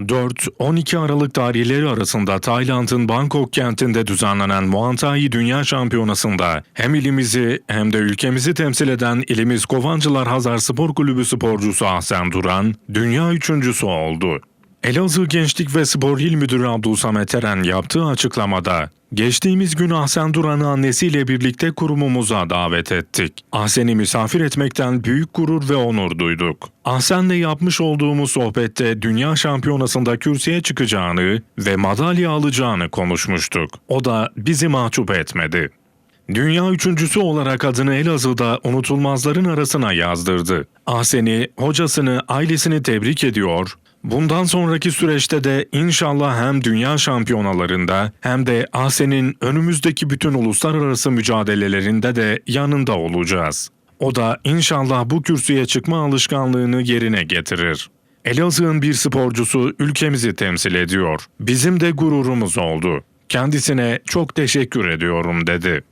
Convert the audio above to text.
4-12 Aralık tarihleri arasında Tayland'ın Bangkok kentinde düzenlenen Muay Thai Dünya Şampiyonası'nda hem ilimizi hem de ülkemizi temsil eden ilimiz Kovancılar Hazar Spor Kulübü sporcusu Ahsen Duran dünya üçüncüsü oldu. Elazığ Gençlik ve Spor İl Müdürü Abdülsamet Eren yaptığı açıklamada, Geçtiğimiz gün Ahsen Duran'ı annesiyle birlikte kurumumuza davet ettik. Ahsen'i misafir etmekten büyük gurur ve onur duyduk. Ahsen'le yapmış olduğumuz sohbette dünya şampiyonasında kürsüye çıkacağını ve madalya alacağını konuşmuştuk. O da bizi mahcup etmedi. Dünya üçüncüsü olarak adını Elazığ'da unutulmazların arasına yazdırdı. Ahsen'i, hocasını, ailesini tebrik ediyor. Bundan sonraki süreçte de inşallah hem dünya şampiyonalarında hem de Ahsen'in önümüzdeki bütün uluslararası mücadelelerinde de yanında olacağız. O da inşallah bu kürsüye çıkma alışkanlığını yerine getirir. Elazığ'ın bir sporcusu ülkemizi temsil ediyor. Bizim de gururumuz oldu. Kendisine çok teşekkür ediyorum dedi.